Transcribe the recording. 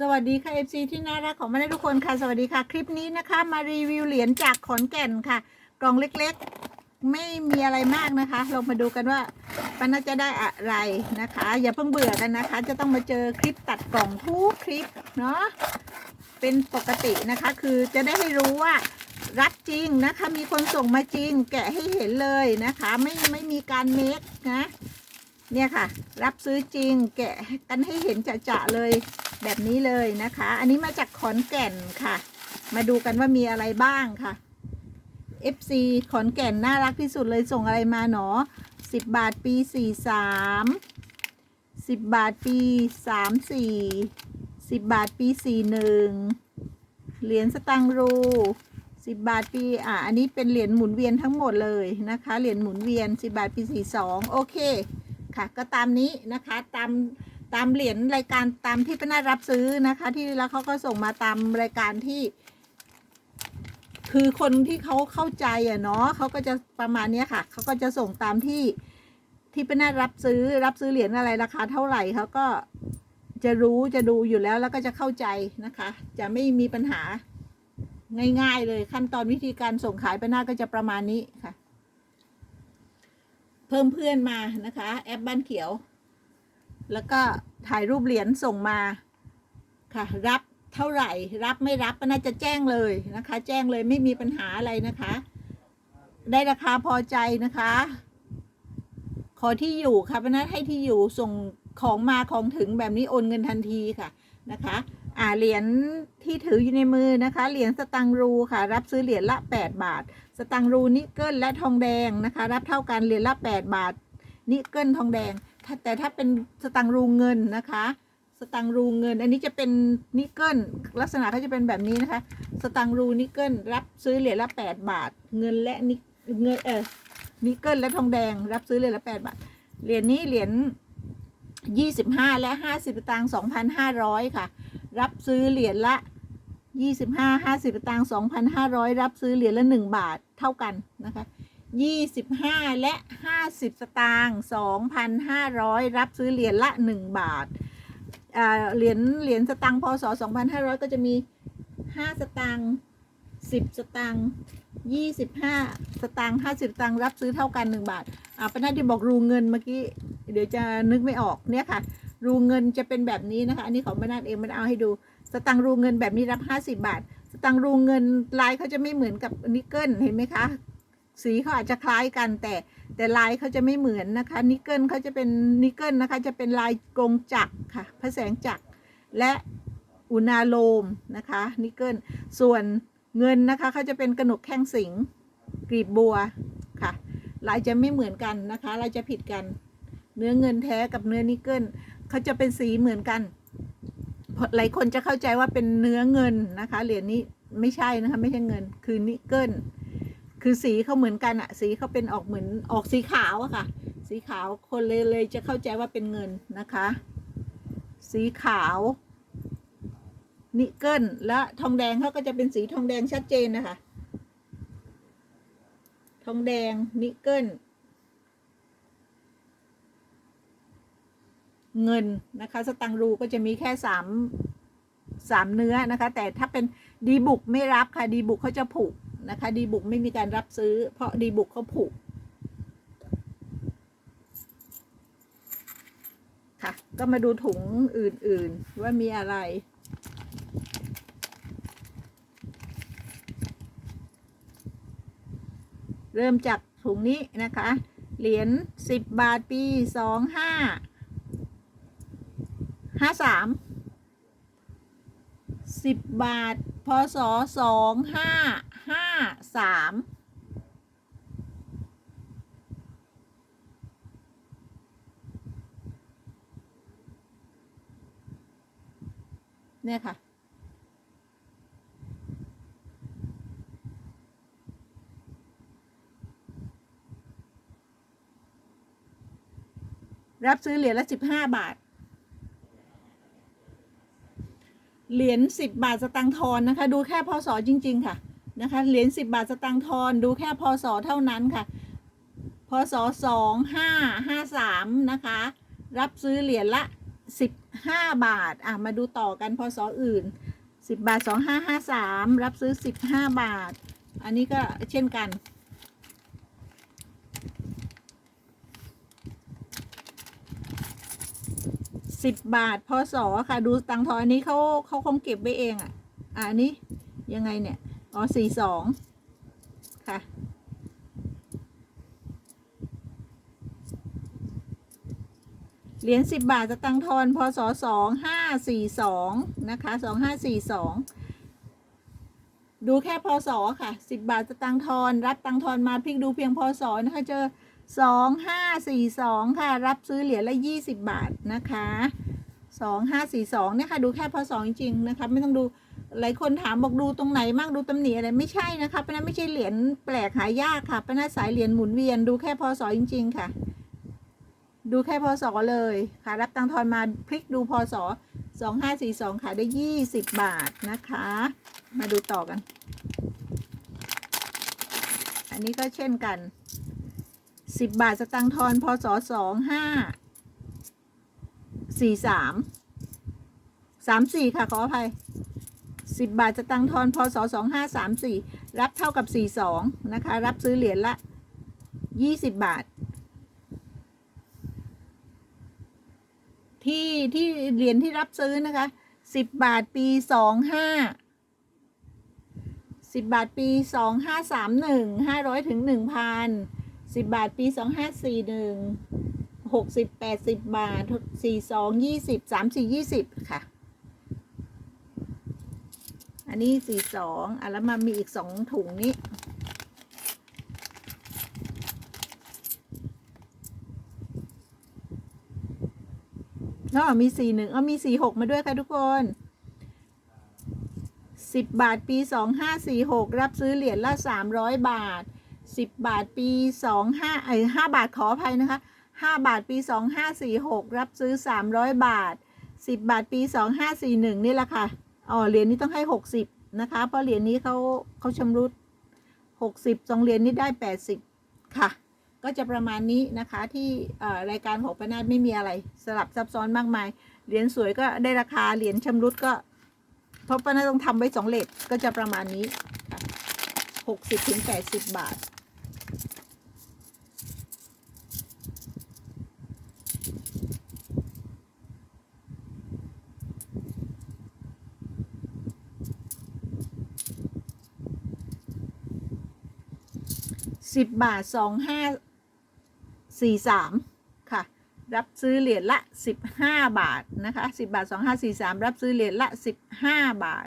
สวัสดีค่ะ FC ที่น่ารักของแม่ทุกคนค่ะ สวัสดีค่ะ คลิปนี้นะคะ มารีวิวเหรียญจากขอนแก่นค่ะ กล่องเล็กๆ ไม่มีอะไรมากนะคะเรามาดูกันว่าปาน่าจะได้อะไรนะคะ อย่าเพิ่งเบื่อกันนะคะ จะต้องมาเจอคลิปตัดกล่องทุกคลิปเนาะเป็นปกตินะคะ คือจะได้ให้รู้ว่ารับจริงนะคะ มีคนส่งมาจริง แกะให้เห็นเลยนะคะ ไม่ไม่มีการเมคนะเนี่ยค่ะ รับซื้อจริง แกะกันให้เห็นจะๆเลย แบบนี้เลยนะคะ อันนี้มาจากขอนแก่นค่ะ มาดูกันว่ามีอะไรบ้างค่ะ FC ขอนแก่นน่ารักที่สุดเลยส่งอะไรมาหนอสิบบาทปีสี่สามสิบบาทปีสามสี่สิบบาทปีสี่หนึ่งเหรียญสตังรูสิบบาทปีอะอันนี้เป็นเหรียญหมุนเวียนทั้งหมดเลยนะคะเหรียญหมุนเวียนสิบบาทปีสี่สองโอเคค่ะ ก็ตามนี้นะคะตาม ตามเหรียญรายการตามที่ป้านารับซื้อนะคะ ที่แล้วเขาก็ส่งมาตามรายการที่ คือคนที่เขาเข้าใจอะเนาะเขาก็จะประมาณเนี้ยค่ะเขาก็จะส่งตามที่ที่ป้านารับซื้อรับซื้อเหรียญอะไรราคาเท่าไหร่เขาก็จะรู้จะดูอยู่แล้วแล้วก็จะเข้าใจนะคะ จะไม่มีปัญหาง่ายๆเลยขั้นตอนวิธีการส่งขายป้านาก็จะประมาณนี้ค่ะ เพิ่มเพื่อนมานะคะ แอปบ้านเขียว แล้วก็ถ่ายรูปเหรียญส่งมาค่ะ รับเท่าไหร่ รับไม่รับก็น่าจะแจ้งเลยนะคะ แจ้งเลยไม่มีปัญหาอะไรนะคะ ได้ราคาพอใจนะคะ ขอที่อยู่ค่ะพนักให้ที่อยู่ส่งของมาของถึงแบบนี้โอนเงินทันทีค่ะนะคะอ่าเหรียญที่ถืออยู่ในมือนะคะ เหรียญสตังรูค่ะ รับซื้อเหรียญละ 8 บาท สตังรูนิกเกิลและทองแดงนะคะ รับเท่ากันเหรียญละ 8 บาท นิกเกิลทองแดง แต่ถ้าเป็นสตังรูเงินนะคะ สตังรูเงิน อันนี้จะเป็นนิกเกิลลักษณะเขาจะเป็นแบบนี้นะคะ สตังรูนิกเกิลรับซื้อเหรียญละ 8 บาท เงินและนิกเงินเออนิกเกิลและทองแดง รับซื้อเหรียญละ 8 บาท เหรียญนี้เหรียญ25 และ 50สตางค์2,500 ค่ะ รับซื้อเหรียญละ 25 50สตางค์2,500 รับซื้อเหรียญละ 1 บาทเท่ากันนะคะ 25 และ 50 สตางค์2,500 รับซื้อเหรียญละ 1 บาทอ่าเหรียญเหรียญสตางค์พศ 2,500 ก็จะมี 5 สตางค์10 สตางค์25 สตางค์50 สตางค์รับซื้อเท่ากัน 1 บาทอ่าป้านาที่บอกรูเงินเมื่อกี้ เดี๋ยวจะนึกไม่ออกเนี่ยค่ะ รูเงินจะเป็นแบบนี้นะคะ อันนี้ของป้านาเองมันเอาให้ดู สตังค์รูเงินแบบนี้รับ 50 บาท สตังค์รูเงินลายเขาจะไม่เหมือนกับนิกเกิลเห็นไหมคะ สีเขาอาจจะคล้ายกัน แต่แต่ลายเขาจะไม่เหมือนนะคะ นิกเกิลเขาจะเป็นนิกเกิลนะคะจะเป็นลายกรงจักรค่ะพระแสงจักรและอุณาโลมนะคะนิกเกิลส่วนเงินนะคะเขาจะเป็นกระหนกแข้งสิงกรีบบัวค่ะลายจะไม่เหมือนกันนะคะลายจะผิดกัน เนื้อเงินแท้กับเนื้อนิกเกิลเขาจะเป็นสีเหมือนกันหลายคนจะเข้าใจว่าเป็นเนื้อเงินนะคะเหรียญนี้ไม่ใช่นะคะไม่ใช่เงินคือนิกเกิล คือสีเขาเหมือนกันอะสีเขาเป็นออกเหมือนออกสีขาวอะค่ะ สีขาวคนเลยเลยจะเข้าใจว่าเป็นเงินนะคะ สีขาวนิกเกิลและทองแดงเขาก็จะเป็นสีทองแดงชัดเจนนะคะ ทองแดงนิกเกิลเงินนะคะ สตังรูก็จะมีแค่สามสามเนื้อนะคะ แต่ถ้าเป็นดีบุกไม่รับค่ะ ดีบุกเขาจะผูก นะคะดีบุกไม่มีการรับซื้อ เพราะดีบุกเขาผูกค่ะ ก็มาดูถุงอื่นๆว่ามีอะไร เริ่มจากถุงนี้นะคะ เหรียญสิบบาทปีสองห้าห้าสามสิบบาทพศสองห้าห้า สามเนี่ยค่ะ รับซื้อเหรียญละสิบห้าบาท เหรียญสิบบาทสตังค์ทอนนะคะ ดูแค่พศจริง ๆ ค่ะ นะคะ เหรียญสิบบาทสตังค์ทอน ดูแค่พศเท่านั้นค่ะ พศสองห้าห้าสามนะคะ รับซื้อเหรียญละสิบห้าบาท อะ มาดูต่อกันพศอื่นสิบบาทสองห้าห้าสามรับซื้อสิบห้าบาท อันนี้ก็เช่นกันสิบบาทพศค่ะ ดูตังทอนนี้เขาเขาคงเก็บไว้เองอะอะอันนี้ยังไงเนี่ย อ๋อสี่สองค่ะ เหรียญสิบบาทจะตังทอนพศสองห้าสี่สองนะคะสองห้าสี่สองดูแค่พศค่ะสิบบาทจะตังทอนรับตังทอนมาพลิกดูเพียงพศนะคะเจอสองห้าสี่สองค่ะ รับซื้อเหรียญละยี่สิบบาทนะคะสองห้าสี่สองเนี่ยค่ะ ดูแค่พศจริงๆนะคะ ไม่ต้องดู หลายคนถามบอกดูตรงไหนมากดูตำหนิอะไรไม่ใช่นะคะเพราะนั้นไม่ใช่เหรียญแปลกหายากค่ะเพราะนั้นสายเหรียญหมุนเวียนดูแค่พศจริง ๆ ค่ะ ดูแค่พศเลยค่ะ รับตังทอนมาพลิกดูพศสอสองห้าสี่สองขายได้ยี่สิบบาทนะคะ มาดูต่อกัน อันนี้ก็เช่นกันสิบบาทสตังทอนพศสองห้าสี่สามสามสี่ค่ะขออภัย สิบบาทสตังค์ทอนพศสองห้าสามสี่รับเท่ากับสี่สองนะคะ รับซื้อเหรียญละยี่สิบบาท ที่ที่เหรียญที่รับซื้อนะคะสิบบาทปีสองห้าสิบบาทปีสองห้าสามหนึ่งห้าร้อยถึงหนึ่งพันสิบบาทปีสองห้าสี่หนึ่งหกสิบแปดสิบบาทสี่สองยี่สิบสามสี่ยี่สิบค่ะ อันนี้สี่สองอะแล้วมามีอีกสองถุงนี้ อ๋อมีสี่หนึ่งอ๋อมีสี่หกมาด้วยค่ะทุกคนสิบบาทปีสองห้าสี่หกรับซื้อเหรียญละสามร้อยบาทสิบบาทปีสองห้าไอห้าบาทขออภัยนะคะห้าบาทปีสองห้าสี่หกรับซื้อสามร้อยบาทสิบบาทปีสองห้าสี่หนึ่งนี่แหละค่ะ อ๋อเหรียญนี้ต้องให้หกสิบนะคะ เพราะเหรียญนี้เขาเขาชำรุดหกสิบสองเหรียญนี้ได้แปดสิบค่ะ ก็จะประมาณนี้นะคะที่รายการของปนาดไม่มีอะไรสลับซับซ้อนมากมาย เหรียญสวยก็ได้ราคาเหรียญชำรุดก็ เพราะปนาดต้องทำไว้สองเลทก็จะประมาณนี้หกสิบถึงแปดสิบบาท สิบบาทสองห้าสี่สามค่ะ รับซื้อเหรียญละสิบห้าบาทนะคะสิบบาทสองห้าสี่สามรับซื้อเหรียญละสิบห้าบาท